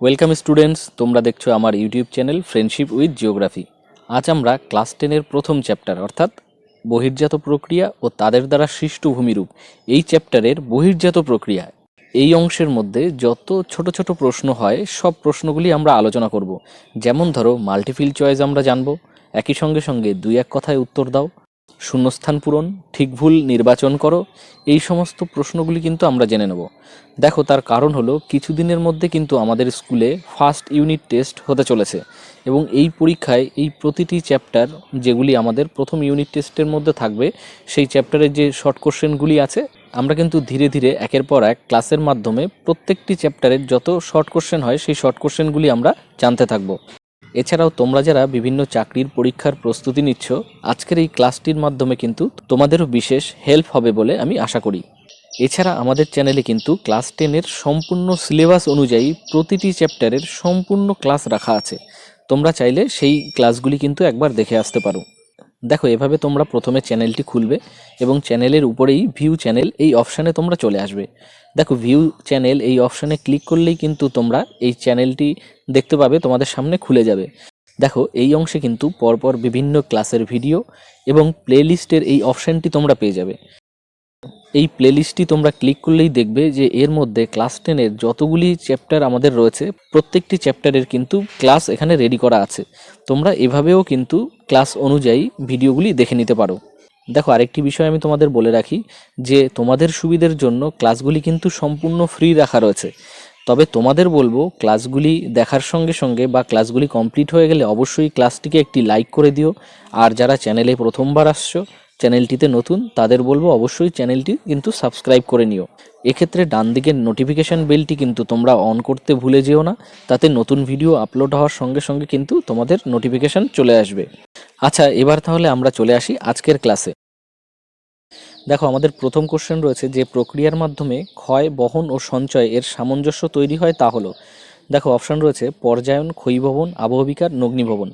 Welcome students তোমরা দেখছ আমার YouTube channel friendship with geography আজ আমরা ক্লাস টেনের প্রথম চ্যাপ্টার অর্থাৎ বহির্জাত প্রক্রিয়া ও তাদের দ্বারা সৃষ্ট ভূমিরূপ, এই চ্যাপ্টারের বহির্জাত প্রক্রিয়া। এই অংশের মধ্যে যত ছোট ছোট প্রশ্ন হয়, সব প্রশ্নগুলি আমরা আলোচনা করব। যেমন ধরো মাল্টিফিল চয়েস আমরা জানব। একই সঙ্গে সঙ্গে দুই এক কথায় উত্তর দাও। শূন্যস্থান পূরণ, ঠিক ভুল নির্বাচন করো, এই সমস্ত প্রশ্নগুলি কিন্তু আমরা জেনে নেব। দেখো, তার কারণ হলো, কিছুদিনের মধ্যে কিন্তু আমাদের স্কুলে ফার্স্ট ইউনিট টেস্ট হতে চলেছে এবং এই পরীক্ষায় এই প্রতিটি চ্যাপ্টার যেগুলি আমাদের প্রথম ইউনিট টেস্টের মধ্যে থাকবে, সেই চ্যাপ্টারের যে শর্ট কোশ্চেনগুলি আছে, আমরা কিন্তু ধীরে ধীরে একের পর এক ক্লাসের মাধ্যমে প্রত্যেকটি চ্যাপ্টারের যত শর্ট কোশ্চেন হয়, সেই শর্ট কোশ্চেনগুলি আমরা জানতে থাকব। এছাড়াও তোমরা যারা বিভিন্ন চাকরির পরীক্ষার প্রস্তুতি নিচ্ছ, আজকের এই ক্লাসটির মাধ্যমে কিন্তু তোমাদেরও বিশেষ হেল্প হবে বলে আমি আশা করি। এছাড়া আমাদের চ্যানেলে কিন্তু ক্লাস টেনের সম্পূর্ণ সিলেবাস অনুযায়ী প্রতিটি চ্যাপ্টারের সম্পূর্ণ ক্লাস রাখা আছে। তোমরা চাইলে সেই ক্লাসগুলি কিন্তু একবার দেখে আসতে পারো। দেখো, এভাবে তোমরা প্রথমে চ্যানেলটি খুলবে এবং চ্যানেলের উপরেই ভিউ চ্যানেল এই অপশানে তোমরা চলে আসবে। দেখো, ভিউ চ্যানেল এই অপশানে ক্লিক করলেই কিন্তু তোমরা এই চ্যানেলটি দেখতে পাবে, তোমাদের সামনে খুলে যাবে। দেখো, এই অংশে কিন্তু পরপর বিভিন্ন ক্লাসের ভিডিও এবং প্লেলিস্টের এই অপশানটি তোমরা পেয়ে যাবে। এই প্লেলিস্টটি তোমরা ক্লিক করলেই দেখবে যে এর মধ্যে ক্লাস টেনের যতগুলি চ্যাপ্টার আমাদের রয়েছে, প্রত্যেকটি চ্যাপ্টারের কিন্তু ক্লাস এখানে রেডি করা আছে। তোমরা এভাবেও কিন্তু ক্লাস অনুযায়ী ভিডিওগুলি দেখে নিতে পারো। দেখো, আরেকটি বিষয় আমি তোমাদের বলে রাখি যে তোমাদের সুবিধের জন্য ক্লাসগুলি কিন্তু সম্পূর্ণ ফ্রি রাখা রয়েছে। তবে তোমাদের বলব, ক্লাসগুলি দেখার সঙ্গে সঙ্গে বা ক্লাসগুলি কমপ্লিট হয়ে গেলে অবশ্যই ক্লাসটিকে একটি লাইক করে দিও। আর যারা চ্যানেলে প্রথমবার আসছো, চ্যানেলটিতে নতুন, তাদের বলব অবশ্যই চ্যানেলটি কিন্তু সাবস্ক্রাইব করে নিও। এক্ষেত্রে ডান দিকের নোটিফিকেশান বেলটি কিন্তু তোমরা অন করতে ভুলে যেও না, তাতে নতুন ভিডিও আপলোড হওয়ার সঙ্গে সঙ্গে কিন্তু তোমাদের নোটিফিকেশান চলে আসবে। আচ্ছা এবার তাহলে আমরা চলে আসি আজকের ক্লাসে দেখো, আমাদের প্রথম কোশ্চেন রয়েছে যে প্রক্রিয়ার মাধ্যমে ক্ষয়, বহন ও সঞ্চয় এর সামঞ্জস্য তৈরি হয় তা হলো। দেখো অপশান রয়েছে পর্যায়ন, ক্ষয়ীভবন, আবহবিকার, নগ্নিভবন।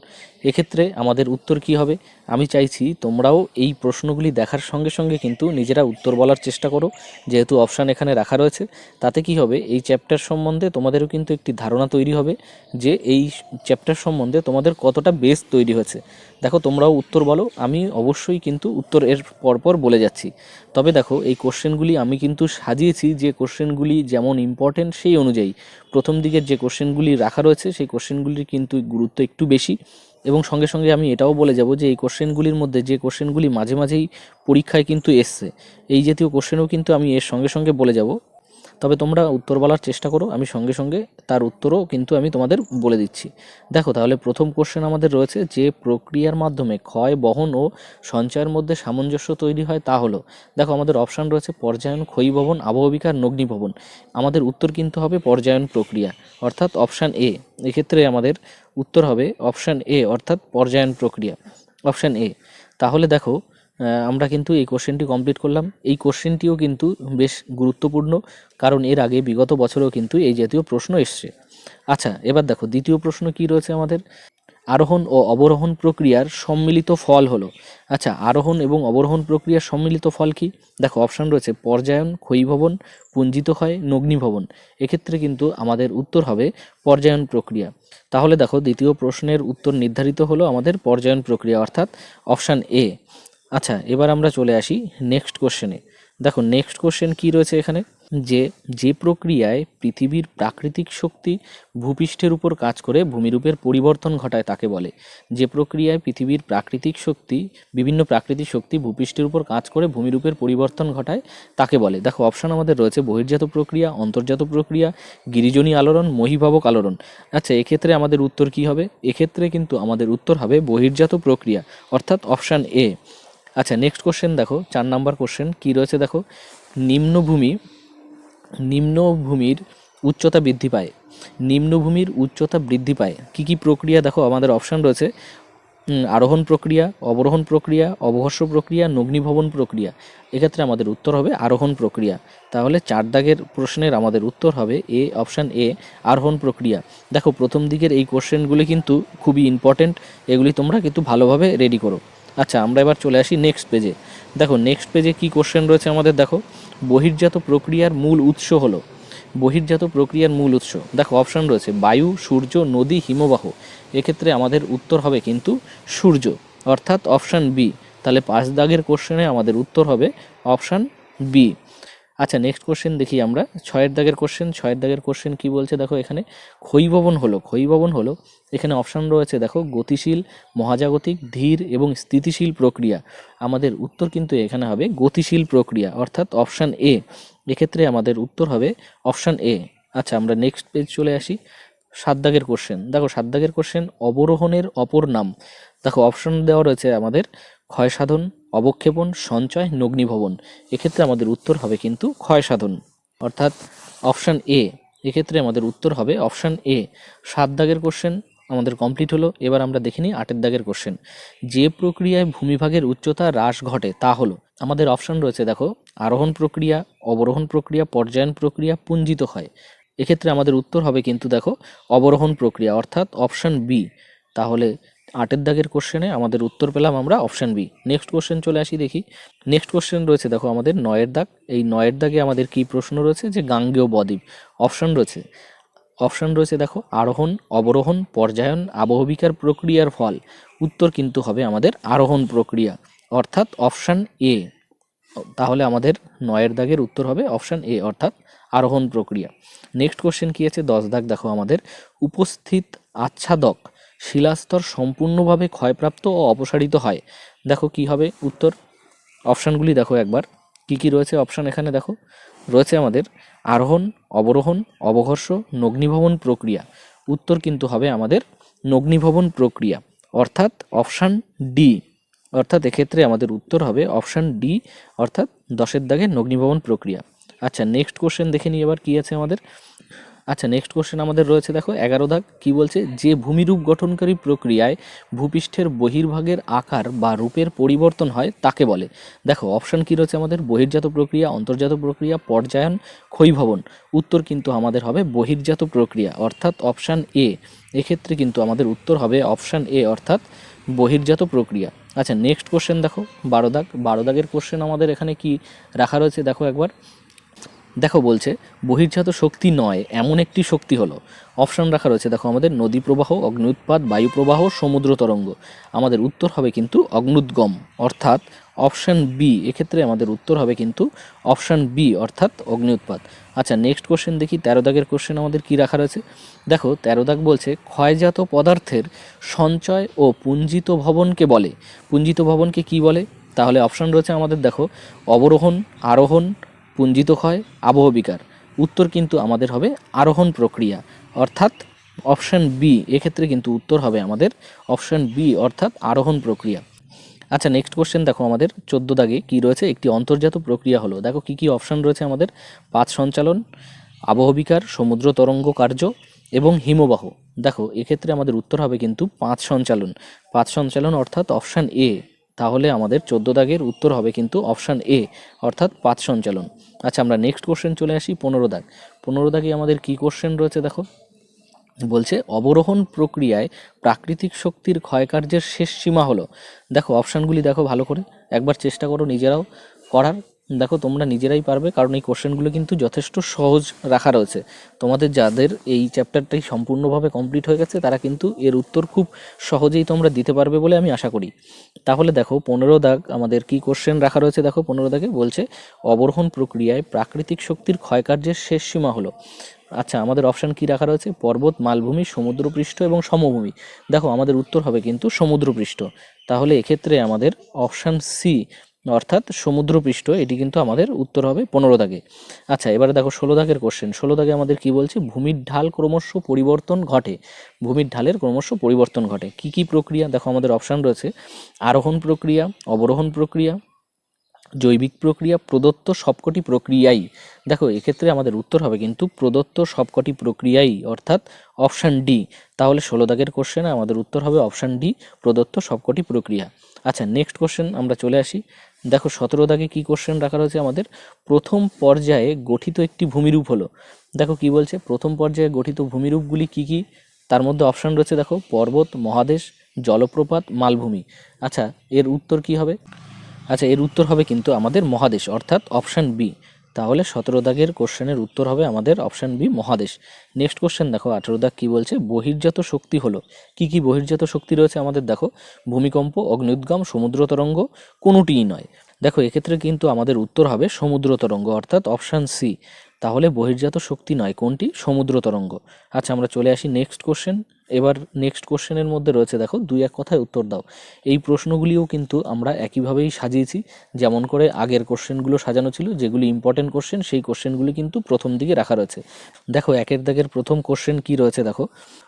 এক্ষেত্রে আমাদের উত্তর কি হবে? আমি চাইছি তোমরাও এই প্রশ্নগুলি দেখার সঙ্গে সঙ্গে কিন্তু নিজেরা উত্তর বলার চেষ্টা করো। যেহেতু অপশান এখানে রাখা রয়েছে, তাতে কি হবে? এই চ্যাপ্টার সম্বন্ধে তোমাদেরও কিন্তু একটি ধারণা তৈরি হবে যে এই চ্যাপ্টার সম্বন্ধে তোমাদের কতটা বেস তৈরি হয়েছে। দেখো, তোমরাও উত্তর বলো, আমি অবশ্যই কিন্তু উত্তর এর পরপর বলে যাচ্ছি। তবে দেখো, এই কোশ্চেনগুলি আমি কিন্তু সাজিয়েছি যে কোশ্চেনগুলি যেমন ইম্পর্টেন্ট সেই অনুযায়ী। প্রথম দিকের যে কোশ্চেনগুলি রাখা রয়েছে, সেই কোশ্চেনগুলির কিন্তু গুরুত্ব একটু বেশি। এবং সঙ্গে সঙ্গে আমি এটাও বলে যাব যে এই কোশ্চেনগুলির মধ্যে, যে কোশ্চেনগুলি মাঝে মাঝেই পরীক্ষায় কিন্তু এসছে, এই জাতীয় কোশ্চেনও কিন্তু আমি এর সঙ্গে সঙ্গে বলে যাব। তবে তোমরা উত্তর বলার চেষ্টা করো, আমি সঙ্গে সঙ্গে তার উত্তরও কিন্তু আমি তোমাদের বলে দিচ্ছি। দেখো, তাহলে প্রথম কোশ্চেন আমাদের রয়েছে, যে প্রক্রিয়ার মাধ্যমে ক্ষয়, বহন ও সঞ্চয়ের মধ্যে সামঞ্জস্য তৈরি হয় তা হলো, দেখো আমাদের অপশান রয়েছে পর্যায়ন ক্ষয়ীভবন আবহবিকার নগ্নিভবন আমাদের উত্তর কিন্তু হবে পর্যায়ন প্রক্রিয়া, অর্থাৎ অপশান এ এক্ষেত্রে আমাদের উত্তর হবে অপশান এ অর্থাৎ পর্যায়ন প্রক্রিয়া অপশান এ তাহলে দেখো আমরা কিন্তু এই কোশ্চেনটি কমপ্লিট করলাম। এই কোশ্চেনটিও কিন্তু বেশ গুরুত্বপূর্ণ, কারণ এর আগে বিগত বছরেও কিন্তু এই জাতীয় প্রশ্ন এসছে। আচ্ছা এবার দেখো, দ্বিতীয় প্রশ্ন কি রয়েছে আমাদের? আরোহণ ও অবরোহণ প্রক্রিয়ার সম্মিলিত ফল হলো। আচ্ছা আরোহণ এবং অবরোহণ প্রক্রিয়ার সম্মিলিত ফল কি? দেখো অপশান রয়েছে পর্যায়ন, ক্ষয়ীভবন, পুঞ্জিত হয় নগ্নিভবন। এক্ষেত্রে কিন্তু আমাদের উত্তর হবে পর্যায়ন প্রক্রিয়া। তাহলে দেখো, দ্বিতীয় প্রশ্নের উত্তর নির্ধারিত হলো আমাদের পর্যায়ন প্রক্রিয়া, অর্থাৎ অপশান এ আচ্ছা এবার আমরা চলে আসি নেক্সট কোশ্চেনে দেখো নেক্সট কোশ্চেন কি রয়েছে এখানে? যে যে প্রক্রিয়ায় পৃথিবীর প্রাকৃতিক শক্তি ভূপৃষ্ঠের উপর কাজ করে ভূমিরূপের পরিবর্তন ঘটায় তাকে বলে। যে প্রক্রিয়ায় পৃথিবীর প্রাকৃতিক শক্তি, বিভিন্ন প্রাকৃতিক শক্তি ভূপৃষ্ঠের উপর কাজ করে ভূমিরূপের পরিবর্তন ঘটায় তাকে বলে। দেখো অপশান আমাদের রয়েছে বহির্জাত প্রক্রিয়া, অন্তর্জাত প্রক্রিয়া, গিরিজনী আলোড়ন, মহিভাবক আলোড়ন। আচ্ছা এক্ষেত্রে আমাদের উত্তর কি হবে? এক্ষেত্রে কিন্তু আমাদের উত্তর হবে বহির্জাত প্রক্রিয়া, অর্থাৎ অপশান এ আচ্ছা নেক্সট কোশ্চেন দেখো, চার নাম্বার কোশ্চেন কি রয়েছে দেখো? নিম্নভূমি, নিম্নভূমির উচ্চতা বৃদ্ধি পায়। নিম্নভূমির উচ্চতা বৃদ্ধি পায়। কি কি প্রক্রিয়া দেখো, আমাদের অপশান রয়েছে। আরোহণ প্রক্রিয়া, অবরোহণ প্রক্রিয়া, অবহর্ষ প্রক্রিয়া, নগ্নিভবন প্রক্রিয়া। এক্ষেত্রে আমাদের উত্তর হবে আরোহণ প্রক্রিয়া। তাহলে চার দাগের প্রশ্নের আমাদের উত্তর হবে এ অপশান এ, আরোহণ প্রক্রিয়া। দেখো, প্রথম দিকের এই কোশ্চেনগুলি কিন্তু খুবই ইম্পর্টেন্ট এগুলি তোমরা কিন্তু ভালোভাবে রেডি করো। আচ্ছা আমরা এবার চলে আসি নেক্সট পেজে দেখো নেক্সট পেজে কি কোশ্চেন রয়েছে আমাদের? দেখো, বহির্জাত প্রক্রিয়ার মূল উৎস হলো, বহির্জাত প্রক্রিয়ার মূল উৎস। দেখো অপশান রয়েছে, বায়ু, সূর্য, নদী, হিমবাহ। এক্ষেত্রে আমাদের উত্তর হবে কিন্তু সূর্য। অর্থাৎ অপশান বি তাহলে পাঁচ দাগের কোশ্চেনে আমাদের উত্তর হবে অপশান বি আচ্ছা নেক্সট কোশ্চেন দেখি আমরা। ছয়ের দাগের কোশ্চেন ছয়ের দাগের কোশ্চেন কি বলছে? দেখো এখানে ক্ষয়ীভবন হলো ক্ষয়ীভবন হলো, এখানে অপশান রয়েছে, দেখো, গতিশীল, মহাজাগতিক, ধীর এবং স্থিতিশীল প্রক্রিয়া। আমাদের উত্তর কিন্তু এখানে হবে গতিশীল প্রক্রিয়া, অর্থাৎ অপশান এ এক্ষেত্রে আমাদের উত্তর হবে অপশান এ আচ্ছা আমরা নেক্সট পেজ চলে আসি। সাত দাগের কোশ্চেন দেখো, সাত দাগের কোশ্চেন অবরোহণের অপর নাম। দেখো অপশন দেওয়া রয়েছে আমাদের ক্ষয় সাধন অবক্ষেপণ, সঞ্চয়, নগ্নিভবন। এক্ষেত্রে আমাদের উত্তর হবে কিন্তু ক্ষয় সাধন অর্থাৎ অপশান এ এক্ষেত্রে আমাদের উত্তর হবে অপশান এ সাত দাগের কোশ্চেন আমাদের কমপ্লিট হলো। এবার আমরা দেখে নিই আটের দাগের কোশ্চেন যে প্রক্রিয়ায় ভূমিভাগের উচ্চতা হ্রাস ঘটে তা হলো, আমাদের অপশান রয়েছে দেখো, আরোহণ প্রক্রিয়া, অবরোহণ প্রক্রিয়া, পর্যায়ন প্রক্রিয়া পুঞ্জিত হয়। এক্ষেত্রে আমাদের উত্তর হবে কিন্তু দেখো, অবরোহণ প্রক্রিয়া অর্থাৎ অপশান বি তাহলে আটের দাগের কোশ্চেনে আমাদের উত্তর পেলাম আমরা অপশান বি নেক্সট কোশ্চেন চলে আসি দেখি। নেক্সট কোশ্চেন রয়েছে, দেখো আমাদের নয়ের দাগ। এই নয়ের দাগে আমাদের কি প্রশ্ন রয়েছে? যে গাঙ্গেয় বদ্বীপ। অপশান রয়েছে। অপশান রয়েছে, দেখো, আরোহণ, অবরোহণ, পর্যায়ন, আবহবিকার প্রক্রিয়ার ফল। উত্তর কিন্তু হবে আমাদের আরোহণ প্রক্রিয়া। অর্থাৎ অপশান এ তাহলে আমাদের নয়ের দাগের উত্তর হবে অপশান এ অর্থাৎ আরোহণ প্রক্রিয়া। নেক্সট কোশ্চেন কি আছে? দশ দাগ, দেখো আমাদের। উপস্থিত আচ্ছাদক। শিলাস্তর সম্পূর্ণভাবে ক্ষয়প্রাপ্ত ও অপসারিত হয়। দেখো কি হবে? উত্তর। অপশানগুলি দেখো একবার। কি কি রয়েছে? অপশান এখানে দেখো। রয়েছে আমাদের আরোহণ, অবরোহণ, অবঘর্ষ, নগ্নিভবন প্রক্রিয়া। উত্তর কিন্তু হবে আমাদের নগ্নিভবন প্রক্রিয়া। অর্থাৎ অপশান ডি। অর্থাৎ এক্ষেত্রে আমাদের উত্তর হবে অপশান ডি, অর্থাৎ দশের দাগে নগ্নিভবন প্রক্রিয়া। আচ্ছা নেক্সট কোশ্চেন দেখে নিই এবার কী আছে আমাদের। আচ্ছা নেক্সট কোশ্চেন আমাদের রয়েছে, দেখো, এগারো দাগ, কি বলছে? যে ভূমিরূপ গঠনকারী প্রক্রিয়ায় ভূপৃষ্ঠের বহির্ভাগের আকার বা রূপের পরিবর্তন হয়, তাকে বলে। দেখো অপশন কি রয়েছে আমাদের? বহির্জাত প্রক্রিয়া, অন্তর্জাত প্রক্রিয়া, পর্যায়ন, ক্ষয়ভবন। উত্তর কিন্তু আমাদের হবে বহির্জাত প্রক্রিয়া, অর্থাৎ অপশান এ এক্ষেত্রে কিন্তু আমাদের উত্তর হবে অপশান এ অর্থাৎ বহির্জাত প্রক্রিয়া। আচ্ছা নেক্সট কোশ্চেন দেখো, বারো দাগ। বারো দাগের কোশ্চেন আমাদের এখানে কি রাখা রয়েছে? দেখো একবার। দেখো বলছে, বহির্জাত শক্তি নয়, এমন একটি শক্তি হলো। অপশন রাখা রয়েছে, দেখো আমাদের নদী প্রবাহ অগ্নুৎপাত বায়ু প্রবাহ, সমুদ্র তরঙ্গ। আমাদের উত্তর হবে কিন্তু অগ্নুদ্গম অর্থাৎ অপশন বি এক্ষেত্রে আমাদের উত্তর হবে কিন্তু অপশন বি অর্থাৎ অগ্নি অগ্নিউৎপাত আচ্ছা নেক্সট কোশ্চেন দেখি, তেরো দাগের কোশ্চেন আমাদের কি রাখা রয়েছে? দেখো, তেরো দাগ বলছে, ক্ষয়জাত পদার্থের সঞ্চয় ও পুঞ্জিত ভবনকে বলে। পুঞ্জিত ভবনকে কি বলে? তাহলে অপশন রয়েছে আমাদের, দেখো, অবরোহণ, আরোহণ পুঞ্জিত ক্ষয় আবহবিকার উত্তর কিন্তু আমাদের হবে আরোহণ প্রক্রিয়া, অর্থাৎ অপশান বি, এক্ষেত্রে কিন্তু উত্তর হবে আমাদের অপশান বি, অর্থাৎ আরোহণ প্রক্রিয়া। আচ্ছা নেক্সট কোশ্চেন দেখো আমাদের চোদ্দ দাগে কি রয়েছে? একটি অন্তর্জাত প্রক্রিয়া হলো। দেখো কি কি অপশান রয়েছে আমাদের? পাঁচ সঞ্চালন আবহবিকার সমুদ্র তরঙ্গ কার্য এবং হিমবাহ। দেখো, এক্ষেত্রে আমাদের উত্তর হবে কিন্তু পাঁচ সঞ্চালন। পাঁচ সঞ্চালন অর্থাৎ অপশান এ তাহলে আমাদের চোদ্দ দাগের উত্তর হবে কিন্তু অপশান এ, অর্থাৎ পাঁচ সঞ্চালন। আচ্ছা আমরা নেক্সট কোশ্চেন চলে আসি পনেরো দাগ। পনেরো দাগে আমাদের কি কোশ্চেন রয়েছে দেখো? বলছে, অবরোহণ প্রক্রিয়ায় প্রাকৃতিক শক্তির ক্ষয়কার্যের শেষ সীমা হলো। দেখো, অপশানগুলি দেখো ভালো করে। একবার চেষ্টা করো নিজেরাও করার। দেখো, তোমরা নিজেরাই পারবে, কারণ এই কোশ্চেনগুলো কিন্তু যথেষ্ট সহজ রাখা রয়েছে। তোমাদের যাদের এই চ্যাপ্টারটাই সম্পূর্ণভাবে কমপ্লিট হয়ে গেছে, তারা কিন্তু এর উত্তর খুব সহজেই তোমরা দিতে পারবে বলে আমি আশা করি। তাহলে দেখো, পনেরো দাগ, আমাদের কি কোশ্চেন রাখা রয়েছে দেখো, পনেরো দাগে বলছে, অবরোহণ প্রক্রিয়ায় প্রাকৃতিক শক্তির ক্ষয়কার্যের শেষ সীমা হলো। আচ্ছা আমাদের অপশান কি রাখা রয়েছে? পর্বত, মালভূমি, সমুদ্রপৃষ্ঠ এবং সমভূমি। দেখো, আমাদের উত্তর হবে কিন্তু সমুদ্রপৃষ্ঠ। তাহলে এক্ষেত্রে আমাদের অপশান সি অর্থাৎ সমুদ্রপৃষ্ঠ, এটি কিন্তু আমাদের উত্তর হবে পনেরো দাগে। আচ্ছা এবারে দেখো ষোলো দাগের কোশ্চেন ষোলো দাগে আমাদের কি বলছে? ভূমির ঢাল ক্রমশ পরিবর্তন ঘটে। ভূমির ঢালের ক্রমশ পরিবর্তন ঘটে। কি কি প্রক্রিয়া? দেখো আমাদের অপশান রয়েছে। আরোহণ প্রক্রিয়া, অবরোহণ প্রক্রিয়া, জৈবিক প্রক্রিয়া, প্রদত্ত সবকটি প্রক্রিয়াই। দেখো, এক্ষেত্রে আমাদের উত্তর হবে কিন্তু প্রদত্ত সবকটি প্রক্রিয়াই, অর্থাৎ অপশান ডি তাহলে ষোলো দাগের কোশ্চেনে আমাদের উত্তর হবে অপশান ডি প্রদত্ত সবকটি প্রক্রিয়া। আচ্ছা নেক্সট কোশ্চেন আমরা চলে আসি। দেখো, সতেরো দাগে কী কোশ্চেন রাখা রয়েছে আমাদের? প্রথম পর্যায়ে গঠিত একটি ভূমিরূপ হলো। দেখো কি বলছে? প্রথম পর্যায়ে গঠিত ভূমিরূপগুলি কি কি? তার মধ্যে অপশান রয়েছে, দেখো, পর্বত, মহাদেশ, জলপ্রপাত, মালভূমি। আচ্ছা এর উত্তর কি হবে? আচ্ছা এর উত্তর হবে কিন্তু আমাদের মহাদেশ, অর্থাৎ অপশান বি তাহলে সতেরো দাগের কোশ্চেনের উত্তর হবে আমাদের অপশান বি মহাদেশ। নেক্সট কোশ্চেন দেখো, আঠেরো দাগ কী বলছে? বহির্জাত শক্তি হলো। কি কি বহির্জাত শক্তি রয়েছে আমাদের দেখো? ভূমিকম্প অগ্নুদ্গম সমুদ্র তরঙ্গ, কোনোটিই নয়। দেখো, এক্ষেত্রে কিন্তু আমাদের উত্তর হবে সমুদ্র তরঙ্গ, অর্থাৎ অপশান সি। তাহলে বহির্জাত শক্তি নয়। কোনটি? সমুদ্র তরঙ্গ। আচ্ছা আমরা চলে আসি নেক্সট কোশ্চেন এবার নেক্সট কোশ্চেনের মধ্যে রয়েছে, দেখো, দুই এক কথায় উত্তর দাও। এই প্রশ্নগুলিও কিন্তু আমরা একইভাবেই সাজিয়েছি, যেমন করে আগের কোশ্চেনগুলো সাজানো ছিল, যেগুলি ইম্পর্টেন্ট কোশ্চেন সেই কোশ্চেনগুলি কিন্তু প্রথম দিকে রাখা রয়েছে। দেখো, একের দাগের প্রথম কোশ্চেন কি রয়েছে, দেখো।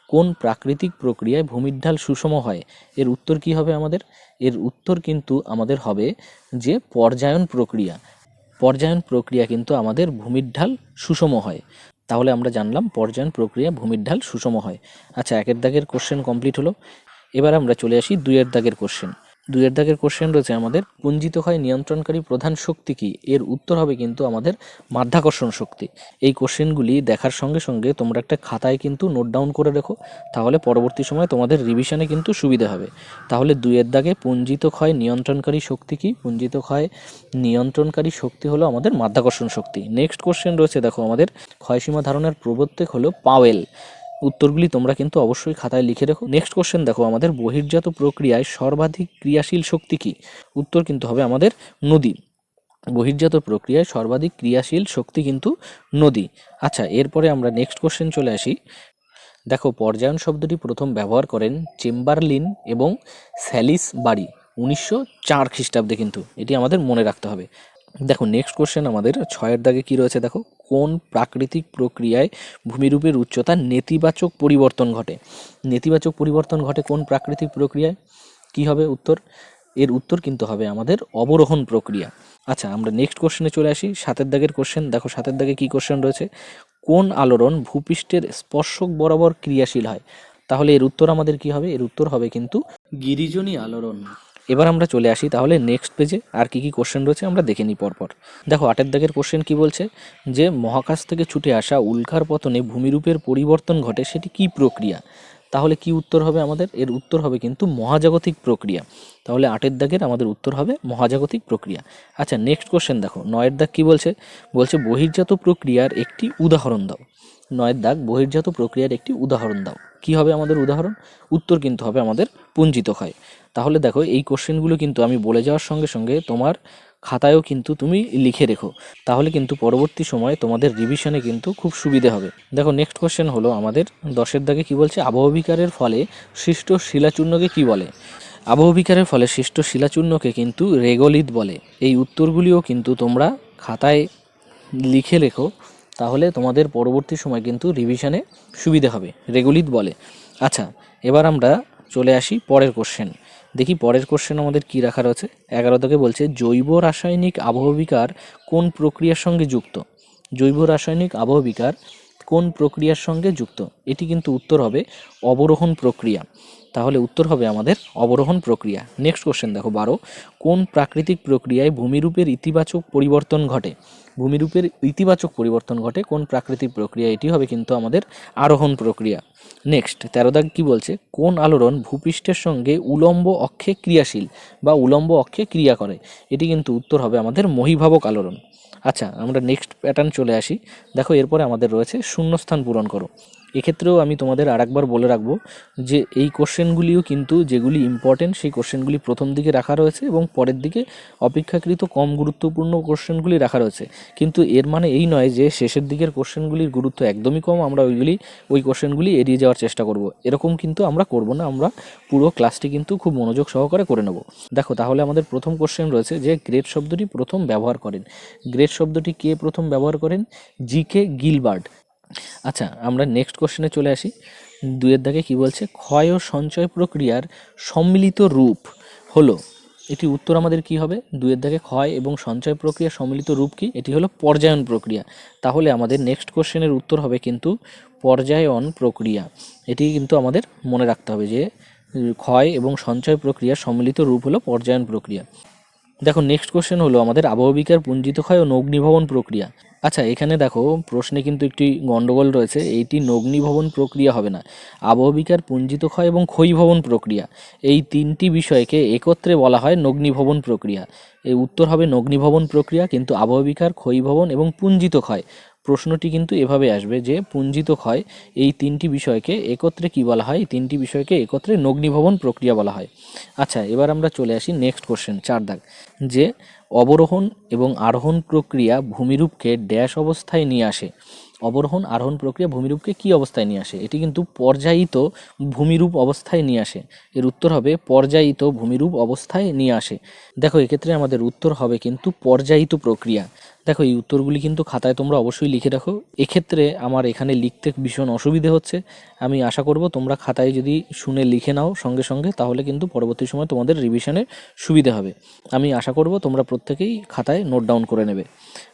কোন প্রাকৃতিক প্রক্রিয়ায় ভূমির ঢাল সুষম হয়? এর উত্তর কি হবে আমাদের? এর উত্তর কিন্তু আমাদের হবে যে পর্যায়ন প্রক্রিয়া। পর্যায়ন প্রক্রিয়া কিন্তু আমাদের ভূমির ঢাল সুষম হয়। তাহলে আমরা জানলাম পর্যায়ন প্রক্রিয়া ভূমির ঢাল সুষম হয়। আচ্ছা একের দাগের কোশ্চেন কমপ্লিট হলো। এবার আমরা চলে আসি দুইয়ের দাগের কোশ্চেন দুইয়ের দাগের কোশ্চেন রয়েছে আমাদের, পুঞ্জিত হয় নিয়ন্ত্রণকারী প্রধান শক্তি কি? এর উত্তর হবে কিন্তু আমাদের মাধ্যাকর্ষণ শক্তি। এই কোশ্চেনগুলি দেখার সঙ্গে সঙ্গে তোমরা একটা খাতায় কিন্তু নোট ডাউন করে রেখো, তাহলে পরবর্তী সময় তোমাদের রিভিশনে কিন্তু সুবিধা হবে। তাহলে দুইয়ের দাগে পুঞ্জিত ক্ষয় নিয়ন্ত্রণকারী শক্তি কি? পুঞ্জিত ক্ষয় নিয়ন্ত্রণকারী শক্তি হলো আমাদের মাধ্যাকর্ষণ শক্তি। নেক্সট কোশ্চেন রয়েছে, দেখো আমাদের ক্ষয়সীমা ধারণার প্রবর্তক হলো পাওয়েল। উত্তরগুলি তোমরা কিন্তু অবশ্যই খাতায় লিখে রেখো। নেক্সট কোশ্চেন দেখো, আমাদের বহির্জাত প্রক্রিয়ায় সর্বাধিক ক্রিয়াশীল শক্তি কি? উত্তর কিন্তু হবে আমাদের নদী। বহির্জাত প্রক্রিয়ায় সর্বাধিক ক্রিয়াশীল শক্তি কিন্তু নদী। আচ্ছা এরপরে আমরা নেক্সট কোশ্চেন চলে আসি। দেখো, পর্যায়ন শব্দটি প্রথম ব্যবহার করেন চেম্বারলিন এবং স্যালিস বাড়ি উনিশশো চার খ্রিস্টাব্দে কিন্তু। এটি আমাদের মনে রাখতে হবে। দেখো নেক্সট কোশ্চেন আমাদের, ছয়ের দাগে কি রয়েছে দেখো? কোন প্রাকৃতিক প্রক্রিয়ায় ভূমিরূপের উচ্চতা নেতিবাচক পরিবর্তন ঘটে? নেতিবাচক পরিবর্তন ঘটে কোন প্রাকৃতিক প্রক্রিয়ায়? কি হবে উত্তর? এর উত্তর কিন্তু হবে আমাদের অবরোহণ প্রক্রিয়া। আচ্ছা আমরা নেক্সট কোশ্চেনে চলে আসি, সাতের দাগের কোশ্চেন দেখো, সাতের দাগে কি কোশ্চেন রয়েছে? কোন আলোড়ন ভূপৃষ্ঠের স্পর্শক বরাবর ক্রিয়াশীল হয়? তাহলে এর উত্তর আমাদের কি হবে? এর উত্তর হবে কিন্তু গিরিজনী আলোড়ন। এবার আমরা চলে আসি তাহলে নেক্সট পেজে আর কি কি কোশ্চেন রয়েছে আমরা দেখে নিই পরপর। দেখো, আটের দাগের কোশ্চেন কি বলছে? যে মহাকাশ থেকে ছুটে আসা উল্কার পতনে ভূমিরূপের পরিবর্তন ঘটে, সেটি কি প্রক্রিয়া? তাহলে কি উত্তর হবে আমাদের? এর উত্তর হবে কিন্তু মহাজাগতিক প্রক্রিয়া। তাহলে আটের দাগের আমাদের উত্তর হবে মহাজাগতিক প্রক্রিয়া। আচ্ছা নেক্সট কোশ্চেন দেখো, নয়ের দাগ কি বলছে? বলছে বহির্জাত প্রক্রিয়ার একটি উদাহরণ দাও। নয়ের দাগ বহির্জাত প্রক্রিয়ার একটি উদাহরণ দাও। কি হবে আমাদের উদাহরণ? উত্তর কিন্তু হবে আমাদের পুঞ্জিত ক্ষয়। তাহলে দেখো, এই কোশ্চেনগুলো কিন্তু আমি বলে যাওয়ার সঙ্গে সঙ্গে তোমার খাতায়ও কিন্তু তুমি লিখে রেখো। তাহলে কিন্তু পরবর্তী সময়ে তোমাদের রিভিশনে কিন্তু খুব সুবিধে হবে। দেখো নেক্সট কোশ্চেন হলো আমাদের দশের দাগে কি বলছে? আবহবিকারের ফলে সৃষ্ট শিলাচূর্ণকে কি বলে? আবহবিকারের ফলে সৃষ্ট শিলাচূর্ণকে কিন্তু রেগলিত বলে। এই উত্তরগুলিও কিন্তু তোমরা খাতায় লিখে রেখো। তাহলে তোমাদের পরবর্তী সময় কিন্তু রিভিশনে সুবিধে হবে রেগুলিত বলে। আচ্ছা এবার আমরা চলে আসি পরের কোশ্চেন দেখি পরের কোশ্চেন আমাদের কি রাখা রয়েছে? এগারো থেকে বলছে, জৈব রাসায়নিক আবহবিকার কোন প্রক্রিয়ার সঙ্গে যুক্ত? জৈব রাসায়নিক আবহবিকার কোন প্রক্রিয়ার সঙ্গে যুক্ত? এটি কিন্তু উত্তর হবে, অবরোহণ প্রক্রিয়া। তাহলে উত্তর হবে আমাদের অবরোহণ প্রক্রিয়া। নেক্সট কোশ্চেন দেখো, বারো। কোন প্রাকৃতিক প্রক্রিয়ায় ভূমিরূপের ইতিবাচক পরিবর্তন ঘটে? ভূমিরূপের ইতিবাচক পরিবর্তন ঘটে, কোন প্রাকৃতিক প্রক্রিয়া এটি হবে কিন্তু আমাদের আরোহণ প্রক্রিয়া। নেক্সট তেরো দাগ কি বলছে? কোন আলোড়ন ভূপৃষ্ঠের সঙ্গে উলম্ব অক্ষে ক্রিয়াশীল বা উলম্ব অক্ষে ক্রিয়া করে? এটি কিন্তু উত্তর হবে আমাদের মহিভাবক আলোড়ন। আচ্ছা আমরা নেক্সট প্যাটার্ন চলে আসি। দেখো, এরপরে আমাদের রয়েছে শূন্যস্থান পূরণ করো। এক্ষেত্রেও আমি তোমাদের আরেকবার বলে রাখব যে এই কোশ্চেনগুলিও কিন্তু যেগুলি ইম্পর্টেন্ট সেই কোশ্চেনগুলি প্রথম দিকে রাখা রয়েছে এবং পরের দিকে অপেক্ষাকৃত কম গুরুত্বপূর্ণ কোশ্চেনগুলি রাখা রয়েছে। কিন্তু এর মানে এই নয় যে শেষের দিকের কোশ্চেনগুলির গুরুত্ব একদমই কম, আমরা ওইগুলি, ওই কোশ্চেনগুলি এড়িয়ে যাওয়ার চেষ্টা করব। এরকম কিন্তু আমরা করব না, আমরা পুরো ক্লাসটি কিন্তু খুব মনোযোগ সহকারে করে নেব। দেখো, তাহলে আমাদের প্রথম কোশ্চেন রয়েছে যে গ্রেড শব্দটি প্রথম ব্যবহার করেন। গ্রেড শব্দটি কে প্রথম ব্যবহার করেন? জি কে গিলবার্ড আচ্ছা আমরা নেক্সট কোশ্চেনে চলে আসি। দুয়ের দাগে কি বলছে? ক্ষয় ও সঞ্চয় প্রক্রিয়ার সম্মিলিত রূপ হলো, এটি উত্তর আমাদের কি হবে? দুয়ের দাগে ক্ষয় এবং সঞ্চয় প্রক্রিয়ার সম্মিলিত রূপ কি? এটি হলো পর্যায়ন প্রক্রিয়া। তাহলে আমাদের নেক্সট কোশ্চেনের উত্তর হবে কিন্তু পর্যায়ন প্রক্রিয়া। এটি কিন্তু আমাদের মনে রাখতে হবে যে, ক্ষয় এবং সঞ্চয় প্রক্রিয়ার সম্মিলিত রূপ হলো পর্যায়ন প্রক্রিয়া। দেখো নেক্সট কোশ্চেন হলো আমাদের আবহবিকার পুঞ্জিত ক্ষয় ও নগ্নিভবন প্রক্রিয়া। আচ্ছা এখানে দেখো, প্রশ্নে কিন্তু একটি গণ্ডগোল রয়েছে, এইটি নগ্নিভবন প্রক্রিয়া হবে না। আবহবিকার পুঞ্জিত ক্ষয় এবং ক্ষয়ীভবন প্রক্রিয়া, এই তিনটি বিষয়কে একত্রে বলা হয় নগ্নিভবন প্রক্রিয়া। এই উত্তর হবে নগ্নিভবন প্রক্রিয়া, কিন্তু আবহবিকার, ক্ষয়ীভবন এবং পুঞ্জিত ক্ষয়। প্রশ্নটি কিন্তু এভাবে আসবে যে, পুঞ্জিত ক্ষয় এই তিনটি বিষয়কে একত্রে কি বলা হয়? তিনটি বিষয়কে একত্রে নগ্নিভবন প্রক্রিয়া বলা হয়। আচ্ছা এবার আমরা চলে আসি নেক্সট কোশ্চেন চার দাগ। যে, অবরোহণ এবং আরোহণ প্রক্রিয়া ভূমিরূপকে ড্যাশ অবস্থায় নিয়ে আসে। অবরোহণ, আরোহণ প্রক্রিয়া ভূমিরূপকে কি অবস্থায় নিয়ে আসে? এটি কিন্তু পর্যায়িত ভূমিরূপ অবস্থায় নিয়ে আসে। এর উত্তর হবে, পর্যায়িত ভূমিরূপ অবস্থায় নিয়ে আসে। দেখো, এক্ষেত্রে আমাদের উত্তর হবে কিন্তু পর্যায়িত প্রক্রিয়া। দেখো, এই উত্তরগুলি কিন্তু খাতায় তোমরা অবশ্যই লিখে রাখো। এক্ষেত্রে আমার এখানে লিখতে ভীষণ অসুবিধে হচ্ছে। আমি আশা করব তোমরা খাতায় যদি শুনে লিখে নাও সঙ্গে সঙ্গে, তাহলে কিন্তু পরবর্তী সময় তোমাদের রিভিশনের সুবিধে হবে। আমি আশা করব তোমরা প্রত্যেকেই খাতায় নোট ডাউন করে নেবে।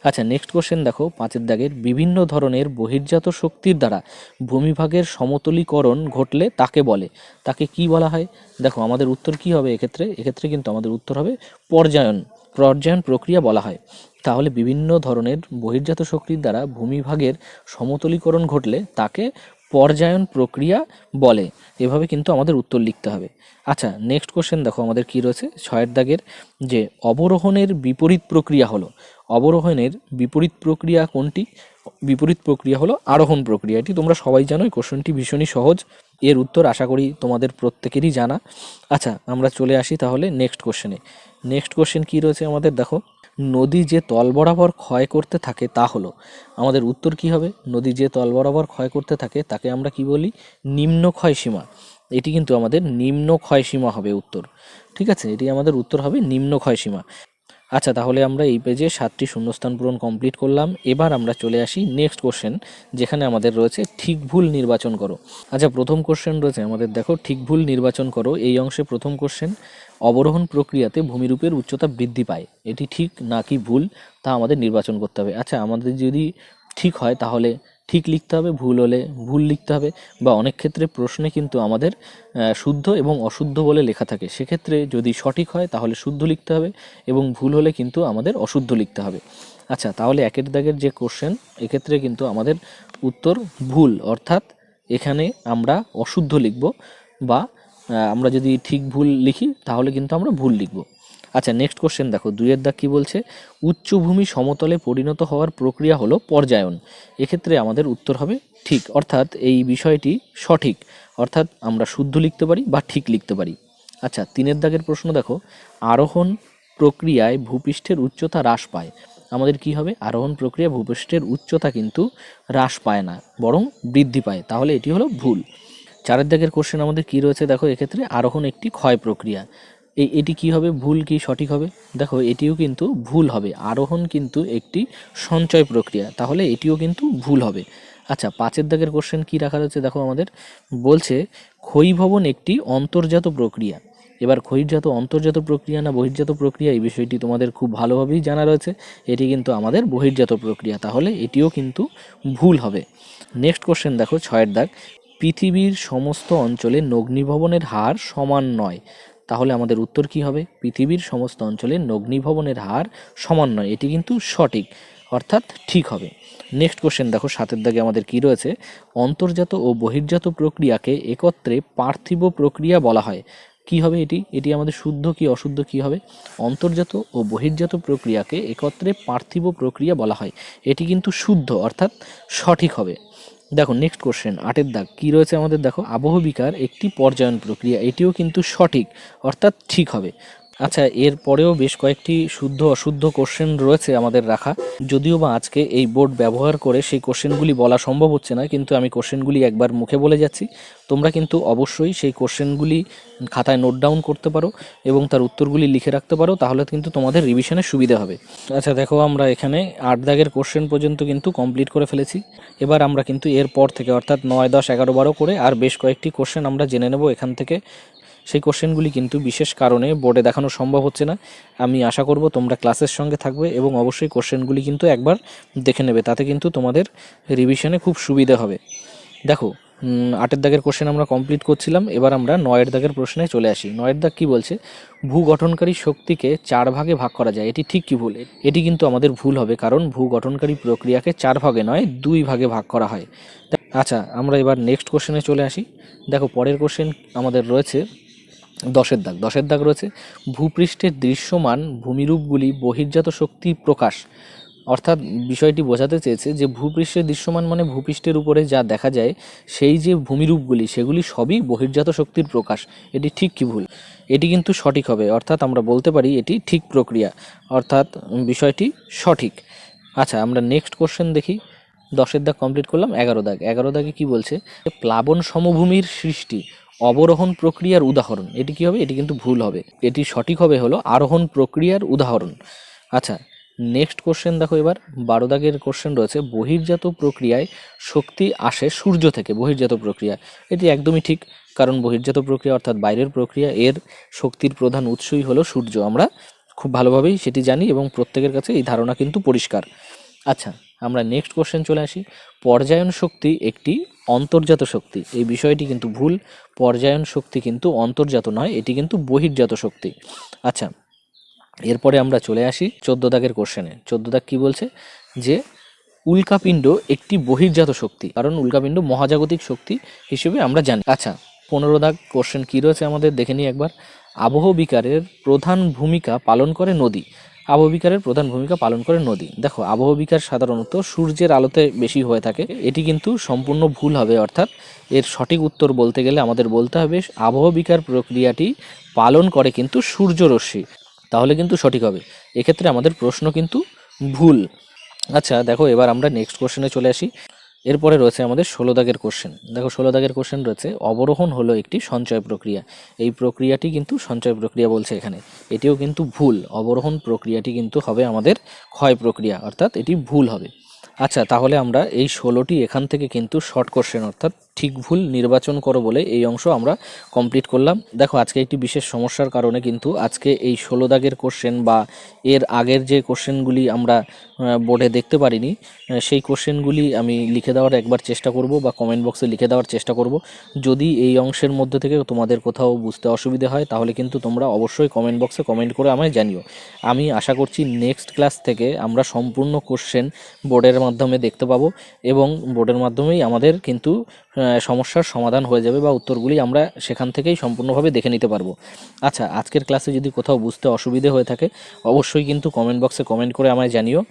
আচ্ছা নেক্সট কোশ্চেন দেখো, পাঁচের দাগের বিভিন্ন ধরনের বহির্জাত শক্তির দ্বারা ভূমিভাগের সমতলীকরণ ঘটলে তাকে বলে। তাকে কি বলা হয়? দেখো, আমাদের উত্তর কি হবে এক্ষেত্রে? এক্ষেত্রে কিন্তু আমাদের উত্তর হবে পর্যায়ন। পর্যায়ন প্রক্রিয়া বলা হয়। তাহলে বিভিন্ন ধরনের বহির্জাত শক্তির দ্বারা ভূমিভাগের সমতলীকরণ ঘটলে তাকে পর্যায়ন প্রক্রিয়া বলে। এভাবে কিন্তু আমাদের উত্তর লিখতে হবে। আচ্ছা নেক্সট কোশ্চেন দেখো, আমাদের কি রয়েছে? ছয়ের দাগের যে অবরোহণের বিপরীত প্রক্রিয়া হলো। অবরোহণের বিপরীত প্রক্রিয়া কোনটি? বিপরীত প্রক্রিয়া হলো আরোহণ প্রক্রিয়া। এটি তোমরা সবাই জানো এই কোশ্চেনটি ভীষণই সহজ। এর উত্তর আশা করি তোমাদের প্রত্যেকেরই জানা। আচ্ছা আমরা চলে আসি তাহলে নেক্সট কোশ্চেনে নেক্সট কোশ্চেন কি রয়েছে আমাদের? দেখো নদী যে তল বরাবর ক্ষয় করতে থাকে তা হলো। আমাদের উত্তর কি হবে? নদী যে তল বরাবর ক্ষয় করতে থাকে, তাকে আমরা কি বলি? নিম্ন ক্ষয় সীমা। এটি কিন্তু আমাদের নিম্ন ক্ষয় সীমা হবে উত্তর। ঠিক আছে? এটি আমাদের উত্তর হবে নিম্ন ক্ষয় সীমা। আচ্ছা তাহলে আমরা এই পেজে সাতটি শূন্যস্থান পূরণ কমপ্লিট করলাম। এবার আমরা চলে আসি নেক্সট কোশ্চেন যেখানে আমাদের রয়েছে ঠিক ভুল নির্বাচন করো। আচ্ছা প্রথম কোশ্চেন রয়েছে আমাদের। দেখো, ঠিক ভুল নির্বাচন করো। এই অংশে প্রথম কোশ্চেন অবরোহণ প্রক্রিয়াতে ভূমিরূপের উচ্চতা বৃদ্ধি পায়। এটি ঠিক নাকি ভুল তা আমাদের নির্বাচন করতে হবে। আচ্ছা আমাদের যদি ঠিক হয় তাহলে ঠিক লিখতে হবে, ভুল হলে ভুল লিখতে হবে বা অনেক ক্ষেত্রে প্রশ্নে কিন্তু আমাদের শুদ্ধ এবং অশুদ্ধ বলে লেখা থাকে। সেক্ষেত্রে যদি সঠিক হয় তাহলে শুদ্ধ লিখতে হবে এবং ভুল হলে কিন্তু আমাদের অশুদ্ধ লিখতে হবে। আচ্ছা তাহলে একের দাগের যে কোশ্চেন এক্ষেত্রে কিন্তু আমাদের উত্তর ভুল। অর্থাৎ এখানে আমরা অশুদ্ধ লিখব বা আমরা যদি ঠিক ভুল লিখি, তাহলে কিন্তু আমরা ভুল লিখব। আচ্ছা নেক্সট কোশ্চেন দেখো, দুইয়ের দাগ কি বলছে? উচ্চভূমি সমতলে পরিণত হওয়ার প্রক্রিয়া হলো পর্যায়ন। এক্ষেত্রে আমাদের উত্তর হবে ঠিক। অর্থাৎ এই বিষয়টি সঠিক। অর্থাৎ আমরা শুদ্ধ লিখতে পারি বা ঠিক লিখতে পারি। আচ্ছা তিনের দাগের প্রশ্ন দেখো, আরোহণ প্রক্রিয়ায় ভূপৃষ্ঠের উচ্চতা হ্রাস পায়। আমাদের কি হবে? আরোহণ প্রক্রিয়া ভূপৃষ্ঠের উচ্চতা কিন্তু হ্রাস পায় না, বরং বৃদ্ধি পায়। তাহলে এটি হলো ভুল। চারের দাগের কোশ্চেন আমাদের কি রয়েছে? দেখো, এক্ষেত্রে আরোহণ একটি ক্ষয় প্রক্রিয়া। এই, এটি কি হবে? ভুল কি সঠিক হবে? দেখো, এটিও কিন্তু ভুল হবে। আরোহণ কিন্তু একটি সঞ্চয় প্রক্রিয়া। তাহলে এটিও কিন্তু ভুল হবে। আচ্ছা পাঁচের দাগের কোশ্চেন কি রাখা রয়েছে? দেখো আমাদের। বলছে, ক্ষয়ীভবন একটি অন্তর্জাত প্রক্রিয়া। এবার ক্ষয়ীজাত অন্তর্জাত প্রক্রিয়া না বহির্জাত প্রক্রিয়া, এই বিষয়টি তোমাদের খুব ভালোভাবেই জানা রয়েছে। এটি কিন্তু আমাদের বহির্জাত প্রক্রিয়া। তাহলে এটিও কিন্তু ভুল হবে। নেক্সট কোশ্চেন দেখো, ছয়ের দাগ। পৃথিবীর সমস্ত অঞ্চলে নগ্নিভবনের হার সমান নয়। তাহলে আমাদের উত্তর কি হবে? পৃথিবীর সমস্ত অঞ্চলে নগ্নিভবনের হার সমান নয়। এটি কিন্তু সঠিক, অর্থাৎ ঠিক হবে। নেক্সট কোশ্চেন দেখো, সাতের দাগে আমাদের কি রয়েছে? অন্তর্জাত ও বহির্জাত প্রক্রিয়াকে একত্রে পার্থিব প্রক্রিয়া বলা হয়। কি হবে এটি? এটি আমাদের শুদ্ধ কি, অশুদ্ধ কি হবে? অন্তর্জাত ও বহির্জাত প্রক্রিয়াকে একত্রে পার্থিব প্রক্রিয়া বলা হয়। এটি কিন্তু শুদ্ধ, অর্থাৎ সঠিক হবে। দেখো নেক্সট কোশ্চেন আটের দাগ, কি রয়েছে আমাদের? দেখো আবহবিকার একটি পর্যায়ন প্রক্রিয়া, এটিও কিন্তু সঠিক, অর্থাৎ ঠিক হবে। আচ্ছা এর পরেও বেশ কয়েকটি শুদ্ধ অশুদ্ধ কোশ্চেন রয়েছে আমাদের রাখা। যদিও বা আজকে এই বোর্ড ব্যবহার করে সেই কোশ্চেনগুলি বলা সম্ভব হচ্ছে না, কিন্তু আমি কোশ্চেনগুলি একবার মুখে বলে যাচ্ছি। তোমরা কিন্তু অবশ্যই সেই কোশ্চেনগুলি খাতায় নোট ডাউন করতে পারো এবং তার উত্তরগুলি লিখে রাখতে পারো, তাহলে কিন্তু তোমাদের রিভিশনের সুবিধা হবে। আচ্ছা দেখো আমরা এখানে আট দাগের কোশ্চেন পর্যন্ত কিন্তু কমপ্লিট করে ফেলেছি। এবার আমরা কিন্তু এর পর থেকে, অর্থাৎ নয়, দশ, এগারো, বারো করে আর বেশ কয়েকটি কোশ্চেন আমরা জেনে নেব এখান থেকে। সেই কোশ্চেনগুলি কিন্তু বিশেষ কারণে বোর্ডে দেখানো সম্ভব হচ্ছে না। আমি আশা করব তোমরা ক্লাসের সঙ্গে থাকবে এবং অবশ্যই কোশ্চেনগুলি কিন্তু একবার দেখে নেবে, তাতে কিন্তু তোমাদের রিভিশনে খুব সুবিধা হবে। দেখো আটের দাগের কোশ্চেন আমরা কমপ্লিট করছিলাম, এবার আমরা নয়ের দাগের প্রশ্নে চলে আসি। নয়ের দাগ কি বলছে? ভূগঠনকারী শক্তিকে চার ভাগে ভাগ করা যায়, এটি ঠিক কি ভুল? এটি কিন্তু আমাদের ভুল হবে, কারণ ভূগঠনকারী প্রক্রিয়াকে চার ভাগে নয়, দুই ভাগে ভাগ করা হয়। আচ্ছা আমরা এবার নেক্সট কোশ্চেনে চলে আসি। দেখো, পরের কোশ্চেন আমাদের রয়েছে দশের দাগ। দশের দাগ রয়েছে, ভূপৃষ্ঠের দৃশ্যমান ভূমিরূপগুলি বহির্জাত শক্তি প্রকাশ। অর্থাৎ বিষয়টি বোঝাতে চেয়েছে যে ভূপৃষ্ঠের দৃশ্যমান মানে ভূপৃষ্ঠের উপরে যা দেখা যায়, সেই যে ভূমিরূপগুলি, সেগুলি সবই বহির্জাত শক্তির প্রকাশ। এটি ঠিক কি ভুল? এটি কিন্তু সঠিক হবে, অর্থাৎ আমরা বলতে পারি এটি ঠিক প্রক্রিয়া। অর্থাৎ বিষয়টি সঠিক। আচ্ছা আমরা নেক্সট কোশ্চেন দেখি। দশের দাগ কমপ্লিট করলাম, এগারো দাগ। এগারো দাগে কি বলছে? প্লাবন সমভূমির সৃষ্টি। অবরোহণ প্রক্রিয়ার উদাহরণ। এটি কি হবে? এটি কিন্তু ভুল হবে। এটি সঠিক হবে হলো আরোহণ প্রক্রিয়ার উদাহরণ। আচ্ছা নেক্সট কোশ্চেন দেখো এবার। বারো দাগের কোশ্চেন রয়েছে। বহির্জাত প্রক্রিয়ায় শক্তি আসে সূর্য থেকে, বহির্জাত প্রক্রিয়া। এটি একদমই ঠিক, কারণ বহির্জাত প্রক্রিয়া অর্থাৎ বাইরের প্রক্রিয়া, এর শক্তির প্রধান উৎসই হলো সূর্য। আমরা খুব ভালোভাবেই সেটি জানি এবং প্রত্যেকের কাছে এই ধারণা কিন্তু পরিষ্কার। আচ্ছা আমরা নেক্সট কোশ্চেন চলে আসি। পর্যায়ন শক্তি একটি অন্তর্জাত শক্তি। এই বিষয়টি কিন্তু ভুল। পর্যায়ন শক্তি কিন্তু অন্তর্জাত নয়, এটি কিন্তু বহির্জাত শক্তি। আচ্ছা এরপরে আমরা চলে আসি চোদ্দ দাগের কোশ্চেনে চোদ্দ দাগ কি বলছে? যে উল্কাপিণ্ড একটি বহির্জাত শক্তি, কারণ উল্কাপিণ্ড মহাজাগতিক শক্তি হিসেবে আমরা জানি। আচ্ছা পনেরো দাগ কোশ্চেন কী রয়েছে আমাদের? দেখে নিই একবার। আবহবিকারের প্রধান ভূমিকা পালন করে নদী। আবহবিকারের প্রধান ভূমিকা পালন করে নদী। দেখো আবহবিকার সাধারণত সূর্যের আলোতে বেশি হয়ে থাকে। এটি কিন্তু সম্পূর্ণ ভুল হবে, অর্থাৎ এর সঠিক উত্তর বলতে গেলে আমাদের বলতে হবে আবহবিকার প্রক্রিয়াটি পালন করে কিন্তু সূর্যরশ্মি। তাহলে কিন্তু সঠিক হবে। এক্ষেত্রে আমাদের প্রশ্ন কিন্তু ভুল। আচ্ছা দেখো, এবার আমরা নেক্সট কোশ্চেনে চলে আসি। এরপরে রয়েছে আমাদের ষোলো দাগের কোশ্চেন দেখো, ষোলো দাগের কোশ্চেন রয়েছে, অবরোহণ হলো একটি সঞ্চয় প্রক্রিয়া। এই প্রক্রিয়াটি কিন্তু সঞ্চয় প্রক্রিয়া বলছে এখানে। এটিও কিন্তু ভুল। অবরোহণ প্রক্রিয়াটি কিন্তু হবে আমাদের ক্ষয় প্রক্রিয়া, অর্থাৎ এটি ভুল হবে। আচ্ছা তাহলে আমরা এই ষোলোটি এখান থেকে কিন্তু শর্ট কোশ্চেন অর্থাৎ ঠিক ভুল নির্বাচন করো বলে এই অংশ আমরা কমপ্লিট করলাম। দেখো, আজকে একটি বিশেষ সমস্যার কারণে কিন্তু আজকে এই ষোলো দাগের কোশ্চেন বা এর আগের যে কোশ্চেনগুলি আমরা বোর্ডে দেখতে পারিনি সেই কোশ্চেনগুলি আমি লিখে দেওয়ার একবার চেষ্টা করব বা কমেন্ট বক্সে লিখে দেওয়ার চেষ্টা করব। যদি এই অংশের মধ্যে থেকে তোমাদের কোথাও বুঝতে অসুবিধে হয়, তাহলে কিন্তু তোমরা অবশ্যই কমেন্ট বক্সে কমেন্ট করে আমায় জানিও। আমি আশা করছি নেক্সট ক্লাস থেকে আমরা সম্পূর্ণ কোশ্চেন বোর্ডের মাধ্যমে দেখতে পাবো এবং বোর্ডের মাধ্যমেই আমাদের কিন্তু সমস্যার সমাধান হয়ে যাবে বা উত্তরগুলি আমরা সেখান থেকেই সম্পূর্ণভাবে দেখে নিতে পারব। আচ্ছা আজকের ক্লাসে যদি কোথাও বুঝতে অসুবিধে হয়ে থাকে, অবশ্যই কিন্তু কমেন্ট বক্সে কমেন্ট করে আমায় জানিও।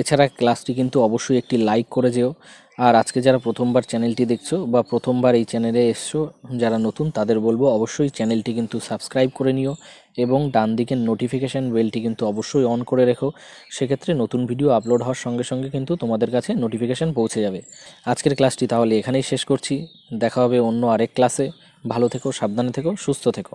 এছাড়া ক্লাসটি কিন্তু অবশ্যই একটি লাইক করে যেও। আর আজকে যারা প্রথমবার চ্যানেলটি দেখছ বা প্রথমবার এই চ্যানেলে এসছো, যারা নতুন, তাদের বলব অবশ্যই চ্যানেলটি কিন্তু সাবস্ক্রাইব করে নিও। এবং ডান দিকের নোটিফিকেশান বেলটি কিন্তু অবশ্যই অন করে রেখো। সেক্ষেত্রে নতুন ভিডিও আপলোড হওয়ার সঙ্গে সঙ্গে কিন্তু তোমাদের কাছে নোটিফিকেশান পৌঁছে যাবে। আজকের ক্লাসটি তাহলে এখানেই শেষ করছি। দেখা হবে অন্য আরেক ক্লাসে ভালো থেকো, সাবধানে থেকো, সুস্থ থেকো।